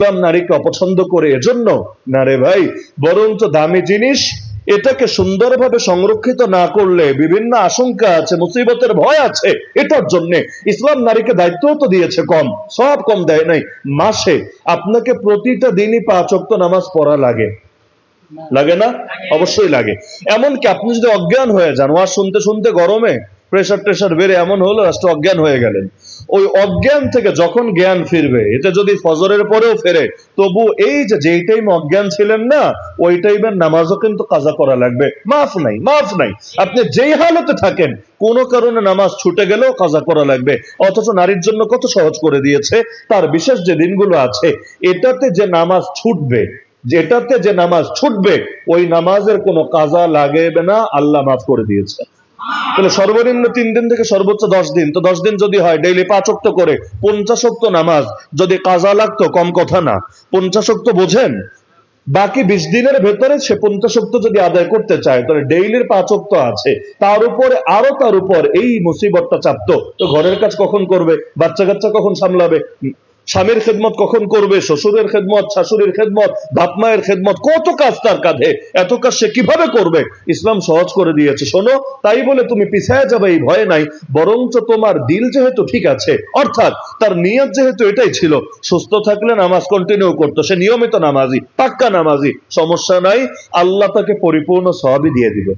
ইসলাম নারীকে অপছন্দ করে এজন্য না রে ভাই? বরঞ্চ দামি জিনিস এটাকে সুন্দরভাবে সংরক্ষিত না করলে বিভিন্ন আশঙ্কা আছে মুসিবতের ভয় আছে এটার জন্য ইসলাম নারীকে দায়িত্ব তো দিয়েছে কম সব কম দেয় নাই। মাসে আপনাকে প্রতিটা দিনই পাঁচ অক্ত নামাজ পড়া লাগে। লাগে না? অবশ্যই লাগে। এমনকি আপনি যদি অজ্ঞান হয়ে যান ওয়াজ শুনতে শুনতে গরমে প্রেশার টেশার বেড়ে এমন হলো রাষ্ট্র অজ্ঞান হয়ে গেলেন। ওই অজ্ঞান থেকে যখন জ্ঞান ফিরবে এটা যদি ফজরের পরেও ফেরে, তবু এই যে যেই টাইম অজ্ঞান ছিলেন না ওই টাইমের নামাজও কিন্তু কাজা করা লাগবে। মাফ নাই মাফ নাই। আপনি যেই হালতে থাকেন, কোন কারণে নামাজ ছুটে গেলেও কাজা করা লাগবে। অথচ নারীর জন্য কত সহজ করে দিয়েছে, তার বিশেষ যে দিনগুলো আছে, এটাতে যে নামাজ ছুটবে, যেটাতে যে নামাজ ছুটবে, ওই নামাজের কোনো কাজা লাগবে না, আল্লাহ মাফ করে দিয়েছে। তাহলে সর্বনিম্ন তিন দিন থেকে সর্বোচ্চ দশ দিন। তো দশ দিন যদি হয় ডেইলি পাঁচ অক্ত করে, পঞ্চাশ অক্ত নামাজ, যদি কাজা লাগতো, কম কথা না। পঞ্চাশ অক্ত বোঝেন? বাকি বিশ দিনের ভেতরে সে পঞ্চাশ অক্ত যদি আদায় করতে চায়, তাহলে ডেইলির পাঁচ অক্ত আছে। তার উপরে, আরও তার উপর এই মুসিবতটা চাপতো। তো ঘরের কাজ কখন করবে? বাচ্চা কাচ্চা কখন সামলাবে? স্বামীর খেদমত কখন করবে? শ্বশুরের খেদমত, শাশুড়ির খেদমত বাপ মায়ের খেদমত? কত কাজ তার কাঁধে? এত কাজ সে কীভাবে করবে? ইসলাম সহজ করে দিয়েছে। শোনো, তাই বলে তুমি পিছায় যাবে এই ভয় নাই, বরঞ্চ তোমার দিল যেহেতু ঠিক আছে, অর্থাৎ তার নিয়ত যেহেতু এটাই ছিল, সুস্থ থাকলে নামাজ কন্টিনিউ করতো। সে নিয়মিত নামাজি, পাক্কা নামাজি, সমস্যা নাই, আল্লাহ তাকে পরিপূর্ণ সবই দিয়ে দিবে।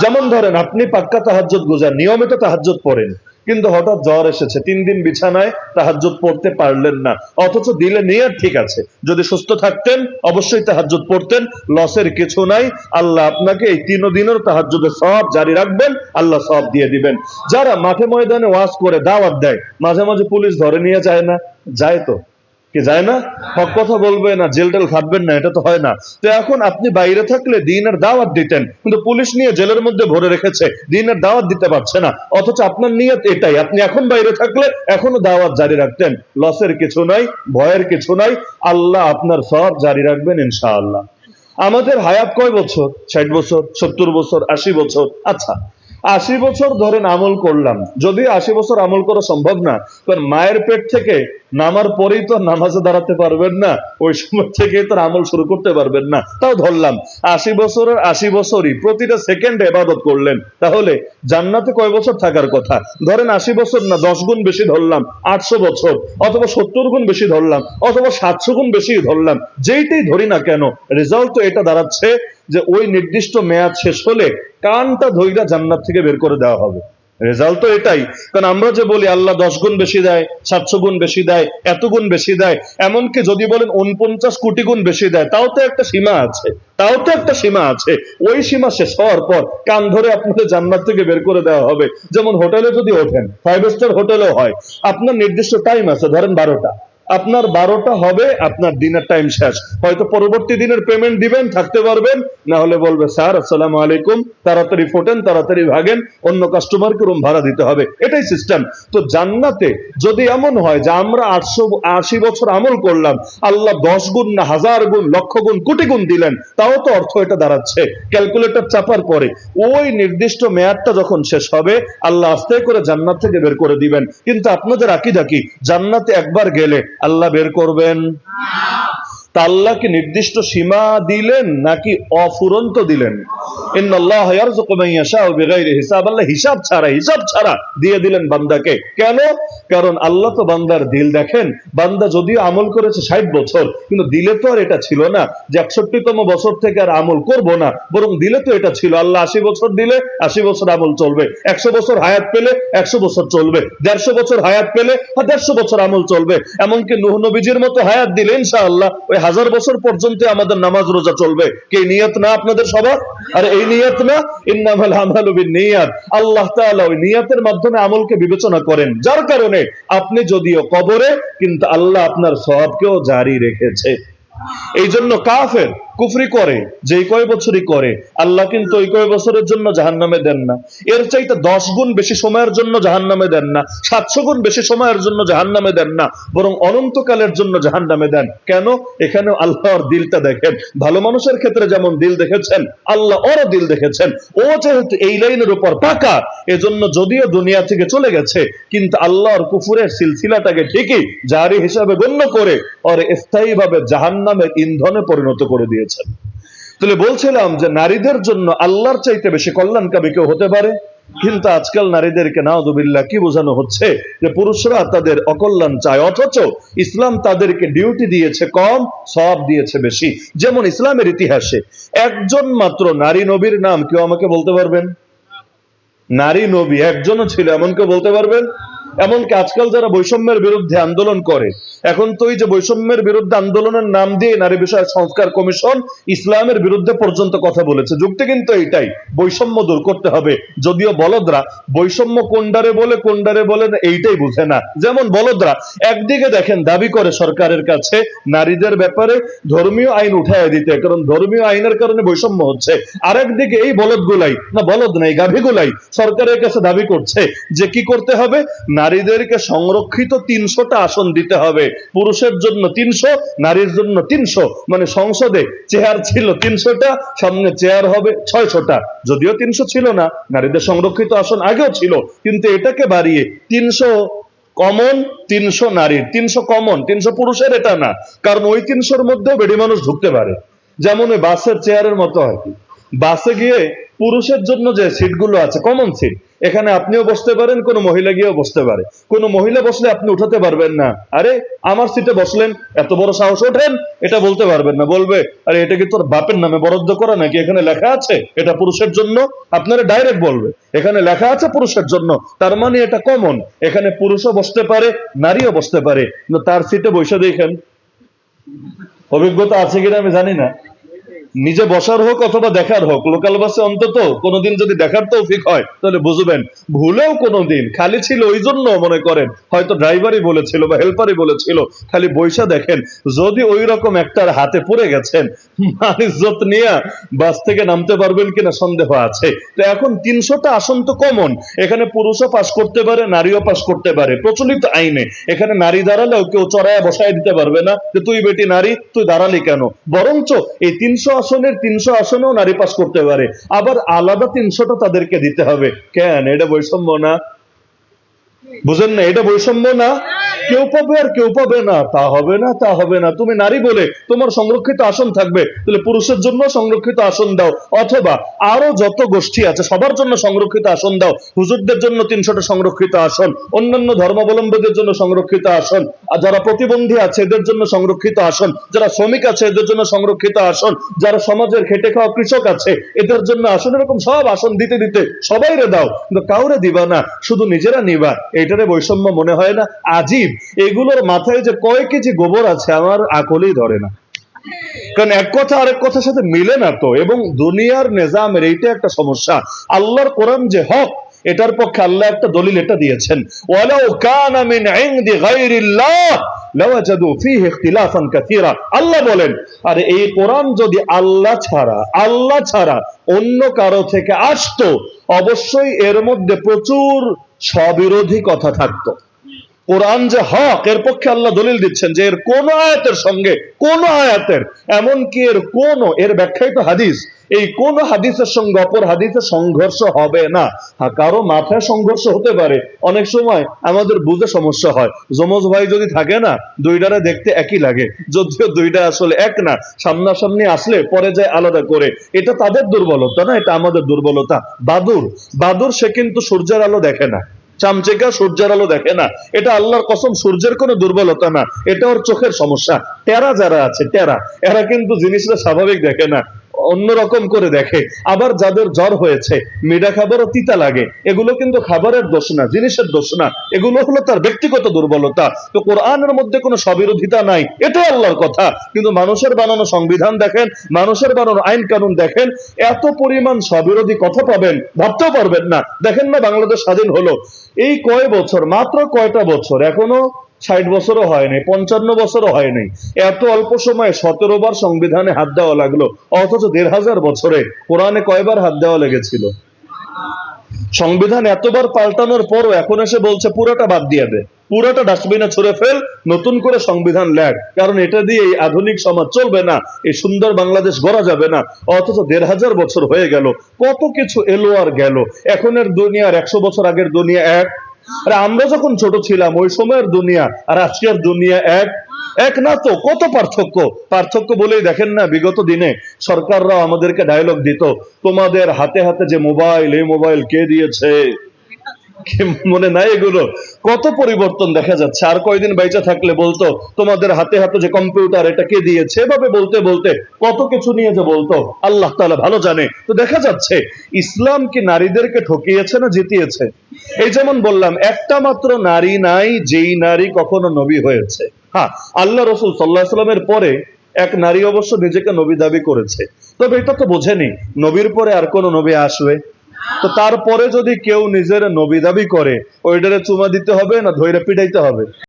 যেমন ধরেন, আপনি পাক্কা তাহাজ্জুদ গুজার, নিয়মিত তাহাজ্জুদ পড়েন। কিন্তু হঠাৎ জ্বর এসেছে। তিন দিন বিছানায় তাহাজ্জুদ পড়তে পারলেন না। অথচ দিলে নিয়ত ঠিক আছে। যদি সুস্থ থাকতেন, অবশ্যই তাহাজ্জুদ পড়তেন। লসের কিছু নাই। আল্লাহ আপনাকে এই তিন দিনের তাহাজ্জুদের সব জারি রাখবেন। আল্লাহ সব দিয়ে দিবেন। যারা মাঠে ময়দানে ওয়াজ করে, দাওয়াত দেয়, মাঝে মাঝে পুলিশ ধরে নিয়ে যায় না। যায় তো। কি যায় না? হক কথা বলবে না, জেল টেল খাটবেন না, এটা তো হয় না। তো এখন আপনি বাইরে থাকলে দিনের দাওয়াত দিতেন, কিন্তু পুলিশ নিয়ে জেলের মধ্যে ভরে রেখেছে, দিনের দাওয়াত দিতে পারছে না। অথচ আপনার নিয়ত এটাই, আপনি এখন বাইরে থাকলে এখনও দাওয়াত জারি রাখতেন। লসের কিছু নাই, ভয়ের কিছু নাই, আল্লাহ আপনার সব জারি রাখবেন ইনশাআল্লাহ। আমাদের হায়াত কয় বছর? ষাট বছর, সত্তর বছর, আশি বছর? আচ্ছা আশি বছর ধরেন আমল করলাম। যদি আশি বছর আমল করা সম্ভব না কারণ মায়ের পেট থেকে নামার পরেই তো নামাজে দাঁড়াতে পারবেন না, ওই সময় থেকে তো আমল শুরু করতে পারবেন না। তাও ধরলাম, আশি বছরের আশি বছরই প্রতিটা সেকেন্ডে এবাদত করলেন। তাহলে জান্নাতে কয় বছর থাকার কথা? ধরেন আশি বছর না, দশ গুণ বেশি ধরলাম, আটশো বছর, অথবা সত্তর গুণ বেশি ধরলাম, অথবা সাতশো গুণ বেশি ধরলাম, যেইটাই ধরি না কেন রেজাল্ট তো এটা দাঁড়াচ্ছে যে ওই নির্দিষ্ট মেয়াদ শেষ হলে কানটা ধৈরা জান্নাত থেকে বের করে দেওয়া হবে। রেজাল্ট তো এটাই। কারণ আমরা যে বলি, আল্লাহ দশ গুণ বেশি দেয়, সাতশো গুণ বেশি দেয়, এত গুণ বেশি দেয়, এমনকি যদি বলেন উনপঞ্চাশ কোটি গুণ বেশি দেয়, তাও তো একটা সীমা আছে, তাও তো একটা সীমা আছে। ওই সীমা শেষ হওয়ার পর কান ধরে আপনাদের জান্নাত থেকে বের করে দেওয়া হবে। যেমন হোটেলে যদি ওঠেন ফাইভ স্টার হোটেলেও হয়, আপনার নির্দিষ্ট টাইম আছে, ধরেন বারোটা। আপনার বারোটা হবে, আপনার দিনের টাইম শেষ। হয়তো পরবর্তী দিনের পেমেন্ট দিবেন, থাকতে পারবেন, না হলে বলবে, স্যার, আসসালামু আলাইকুম, তাড়াতাড়ি ফোটেন, তাড়াতাড়ি ভাগেন, অন্য কাস্টমারকে রুম ভাড়া দিতে হবে। এটাই সিস্টেম তো জান্নাতে যদি এমন হয় যে আমরা আটশো আশি বছর আমল করলাম, আল্লাহ দশ গুণ না হাজার গুণ, লক্ষ গুণ, কোটি গুণ দিলেন, তাও তো অর্থ এটা দাঁড়াচ্ছে। ক্যালকুলেটর চাপার পরে ওই নির্দিষ্ট মেয়াদটা যখন শেষ হবে, আল্লাহ আস্তে করে জান্নাত থেকে বের করে দিবেন। কিন্তু আপনাদের আকিদা কি জান্নাতে একবার গেলে আল্লাহ বের করবেন। আল্লাহ কি নির্দিষ্ট সীমা দিলেন নাকি অফুরন্ত দিলেন? হিসাব। হিসাব ছাড়া ছাড়া দিয়ে দিলেন বান্দাকে। কেন? কারণ আল্লাহ তো বান্দার দিল দেখেন। বান্দা যদিও আমল করেছে ষাট বছর, কিন্তু দিলে তো আর এটা ছিল না। যে একষট্টিতম বছর থেকে আর আমল করব না, বরং দিলে তো এটা ছিল। আল্লাহ আশি বছর দিলে আশি বছর আমল চলবে। একশো বছর হায়াত পেলে একশো বছর চলবে। দেড়শো বছর হায়াত পেলে দেড়শো বছর আমল চলবে। এমনকি নুহ নবীজির মতো হায়াত দিলে ইনশাআল্লাহ ওই হাজার বছর পর্যন্ত আমাদের নামাজ রোজা চলবে। কে, নিয়ত না আপনাদের সবার? আর এই নিয়ত না? ইন্নামাল আমালু বিন্নিয়াত। আল্লাহ তাআলা ওই নিয়তের মাধ্যমে আমলকে বিবেচনা করেন। যার কারণে আপনি যদিও কবরে, কিন্তু আল্লাহ আপনার সবকেও জারি রেখেছে। এই জন্য কাফের কুফরি করে, যেই কয় বছরই করে, আল্লাহ কিন্তু ওই কয় বছরের জন্য জাহান নামে দেন না। এর চাইতে দশ গুণ বেশি সময়ের জন্য জাহান নামে দেন না, সাতশো গুণ বেশি সময়ের জন্য জাহান নামে দেন না, বরং অনন্তকালের জন্য জাহান নামে দেন। কেন? এখানে আল্লাহর দিলটা দেখেন। ভালো মানুষের ক্ষেত্রে যেমন দিল দেখেছেন, আল্লাহ ওরও দিল দেখেছেন। ও যেহেতু এই লাইনের উপর পাকা, এজন্য যদিও দুনিয়া থেকে চলে গেছে, কিন্তু আল্লাহর কুফুরের সিলসিলাটাকে ঠিকই জারি হিসাবে গণ্য করে, ওর স্থায়ী স্থায়ীভাবে জাহান্নামের ইন্ধনে পরিণত করে দিয়েছেন তাহলে বলছিলাম যে নারীদের জন্য আল্লাহর চাইতে বেশি কল্যাণকামী কেউ হতে পারে? কিন্তু আজকাল নারীদেরকে নাওদুবিল্লাহ কি বোঝানো হচ্ছে? যে পুরুষরা তাদের অকল্যাণ চায়, অথচ ইসলাম তাদেরকে ডিউটি দিয়েছে কম সব দিয়েছে বেশি। যেমন ইসলামের ইতিহাসে একজন মাত্র নারী নবীর নাম কেউ আমাকে বলতে পারবেন? নারী নবী একজনও ছিল, এমন কেউ বলতে পারবেন? এমনকি আজকাল যারা বৈষম্যের বিরুদ্ধে আন্দোলন করে, এখন তো এই যে বৈষম্যের বিরুদ্ধে আন্দোলনের নাম দিয়ে নারী বিষয় সংস্কার কমিশন ইসলামের বিরুদ্ধে পর্যন্ত কথা বলেছে। যুক্তি কিন্তু এইটাই, বৈষম্য দূর করতে হবে। যদিও বলদরা বৈষম্য কোনডারে বলে কোনডারে বলে, এইটাই বুঝে না। যেমন বলদরা, একদিকে দেখেন দাবি করে সরকারের কাছে, নারীদের ব্যাপারে ধর্মীয় আইন উঠায় দিতে, কারণ ধর্মীয় আইনের কারণে বৈষম্য হচ্ছে। আরেকদিকে এই বলদগুলাই না বলদ নাই গাভীগুলাই সরকারের কাছে দাবি করছে যে কি করতে হবে? নারীদেরকে সংরক্ষিত তিনশোটা আসন দিতে হবে। পুরুষের জন্য তিনশো, নারীর জন্য তিনশো। মানে সংসদে চেয়ার ছিল তিনশোটা, সামনে চেয়ার হবে ছয়শোটা। যদিও তিনশো ছিল না, নারীদের সংরক্ষিত আসন আগেও ছিল। কিন্তু এটাকে বাড়িয়ে তিনশো কমন, তিনশো নারীর। তিনশো কমন, তিনশো পুরুষের এটা না। কারণ ওই তিনশোর মধ্যেও বেডি মানুষ ঢুকতে পারে। যেমন বাসের চেয়ারের মতো আর কি বাসে গিয়ে পুরুষের জন্য যে সিটগুলো আছে কমন সিট এখানে আপনিও বসতে পারেন, কোনো মহিলা গিয়েও বসতে পারে। কোনো মহিলা বসলে আপনি উঠাতে পারবেন না। আরে, আমার সিটে বসলেন, এত বড় সাহস ওঠেন, এটা বলতে পারবেন না। বলবে, আরে, এটা কি তোর বাপের নামে বরাদ্দ করা নাকি এখানে লেখা আছে? এটা পুরুষের জন্য? আপনারা ডাইরেক্ট বলবে, এখানে লেখা আছে পুরুষের জন্য। তার মানে এটা কমন এখানে পুরুষও বসতে পারে, নারীও বসতে পারে। তার সিটে বসে দেখেন। অভিজ্ঞতা আছে কিনা আমি জানি না। নিজে বসার হোক অথবা দেখার হোক, লোকাল বাসে অন্তত কোনোদিন যদি দেখার তৌফিক হয়, তাহলে বুঝবেন, ভুলেও কোনোদিন খালি ছিল ওই জন্য মনে করেন, হয়তো ড্রাইভারই বলেছিল বা হেল্পারই বলেছিল, খালি বৈশা দেখেন, যদি ওই রকম একটার হাতে পড়ে গেছেন মানিজ্জত নিয়ে বাস থেকে নামতে পারবেন কিনা সন্দেহ আছে। তো এখন তিনশোটা আসন তো কমন এখানে পুরুষও পাশ করতে পারে, নারীও পাশ করতে পারে, প্রচলিত আইনে, এখানে নারী দাঁড়ালেও কেউ চড়ায় বসায় দিতে পারবে না, যে তুই বেটি নারী, তুই দাঁড়ালি কেন? বরঞ্চ এই তিনশো আসনের তিনশো আসনেও নারী পাস করতে পারে। আবার আলাদা তিনশোটা তাদেরকে দিতে হবে। কেন? এটা বৈষম্য না? বুঝেন না, এটা বৈষম্য না। কেউ পাবে আর কেউ পাবে না, তা হবে না, তা হবে না। তুমি নারী বলে তোমার সংরক্ষিত আসন থাকবে, তাহলে পুরুষের জন্য সংরক্ষিত আসন দাও। অথবা আরও যত গোষ্ঠী আছে, সবার জন্য সংরক্ষিত আসন দাও। হুজুরদের জন্য তিনশোটা সংরক্ষিত আসন, অন্যান্য ধর্মাবলম্বীদের জন্য সংরক্ষিত আসন, আর যারা প্রতিবন্ধী আছে, এদের জন্য সংরক্ষিত আসন, যারা শ্রমিক আছে, এদের জন্য সংরক্ষিত আসন, যারা সমাজের খেটে খাওয়া কৃষক আছে, এদের জন্য আসন, এরকম সব আসন দিতে দিতে সবাই রে দাও। কিন্তু কাউরে দিবা না, শুধু নিজেরা নিবা। এটারে বৈষম্য মনে হয় না। আজীব, এগুলোর মাথায় যে কয় কেজি গোবর আছে আমার আকলেই ধরে না। কারণ এক কথা আরেক কথার সাথে মিলে না তো, এবং দুনিয়ার নিজামের এইটা একটা সমস্যা। আল্লাহর কোরআন যে হক, এটার পক্ষে আল্লাহ একটা দলিল এটা দিয়েছেন। ওয়ালাউ কানা মিন ইনদি গায়রিল্লাহ। আল্লাহ বলেন, আর এই কোরআন যদি আল্লাহ ছাড়া আল্লাহ ছাড়া অন্য কারও থেকে আসতো, অবশ্যই এর মধ্যে প্রচুর স্ববিরোধী কথা থাকতো। কোরআন যে হক, এর পক্ষে আল্লাহ দলিল দিচ্ছেন যে এর কোন আয়াতের সঙ্গে, কোন আয়াতের, এমনকি এর কোন, এর ব্যাখ্যাই তো হাদিস। এই কোন হাদিসের সঙ্গে অপর হাদিসের সংঘর্ষ হবে না। হ্যাঁ কারও মাথায় সংঘর্ষ হতে পারে। অনেক সময় আমাদের বুঝে সমস্যা হয়। যমজ ভাই যদি থাকে না, দুইটারে দেখতে একই লাগে। যদিও দুইটা আসলে এক না, সামনাসামনি আসলে পরে যায় আলাদা করে। এটা তাদের দুর্বলতা না, এটা আমাদের দুর্বলতা। বাদুর বাদুর সে কিন্তু সূর্যের আলো দেখে না। চামচেকা সূর্যের আলো দেখে না। এটা আল্লাহর কসম, সূর্যের কোনো দুর্বলতা না। এটা ওর চোখের সমস্যা। টেরা যারা আছে, টেরা। এরা কিন্তু জিনিসটা স্বাভাবিক দেখে না। অন্যরকম করে দেখে। আবার যাদের জ্বর হয়েছে মিঠা খাবারও তিতা লাগে। এগুলো কিন্তু খাবারের দোষ না, জিনিসের দোষ না। এগুলো হলো তার ব্যক্তিগত দুর্বলতা। তো কোরআনের মধ্যে কোনো স্ববিরোধিতা নাই। এটা আল্লাহর কথা। কিন্তু মানুষের বানানো সংবিধান দেখেন, মানুষের বানানো আইন কানুন দেখেন, এত পরিমাণ স্ববিরোধী কথা পাবেন, ভাবতেও পারবেন না। দেখেন না, বাংলাদেশ স্বাধীন হলো। এই কয় বছর, মাত্র কয়টা বছর? এখনও ষাট বছরও হয় নাই, পঞ্চান্ন বছরও হয় নাই। এত অল্প সময়ে সতেরো বার সংবিধানে হাত দেওয়া লাগল, অথচ দেড় হাজার বছরে কোরআনে কয়বার হাত দেওয়া লেগেছিল? সংবিধান এতবার পাল্টানোর পরও এখন এসে বলছে, পুরোটা বাদ দিয়ে দে, পুরোটা ডাস্টবিনে ছুড়ে ফেল, নতুন করে সংবিধান লেখ। কারণ এটা দিয়ে এই আধুনিক সমাজ চলবে না, এই সুন্দর বাংলাদেশ গড়া যাবে না, অথচ দেড় হাজার বছর হয়ে গেল, কত কিছু এলো আর গেল। এখনের দুনিয়ার একশো বছর আগের দুনিয়া এক আরে আমরা যখন ছোট ছিলাম, ওই সময়ের দুনিয়া আর আজকের দুনিয়া এক এক না তো, কত পার্থক্য? পার্থক্য বলেই দেখেন না, বিগত দিনে সরকাররা আমাদেরকে ডায়লগ দিত, তোমাদের হাতে হাতে যে মোবাইল এই মোবাইল কে দিয়েছে? মনে নাই এগুলো? কত পরিবর্তন দেখা যাচ্ছে? আর কয়দিন বাইচা থাকলে বলতো, তোমাদের হাতে হাতে যে কম্পিউটার এটা কে দিয়েছে? এভাবে বলতে বলতে কত কিছু নিয়ে যে বলতো, আল্লাহ তাআলা ভালো জানে। তো দেখা যাচ্ছে, ইসলাম কি নারীদেরকে ঠকিয়েছে না জিতিয়েছে? এই যেমন বললাম, একটা মাত্র নারী নাই, যেই নারী কখনো নবী হয়েছে। হ্যাঁ আল্লাহ রসুল সাল্লাহ সাল্লামের পরে এক নারী অবশ্য নিজেকে নবী দাবি করেছে। তবে এটা তো বোঝেনি, নবীর পরে আর কোন নবী আসবে? তো তারপরে যদি কেউ নিজের নবী দাবি করে, ওইটারে চুমা দিতে হবে না ধৈর্য পিটাইতে হবে?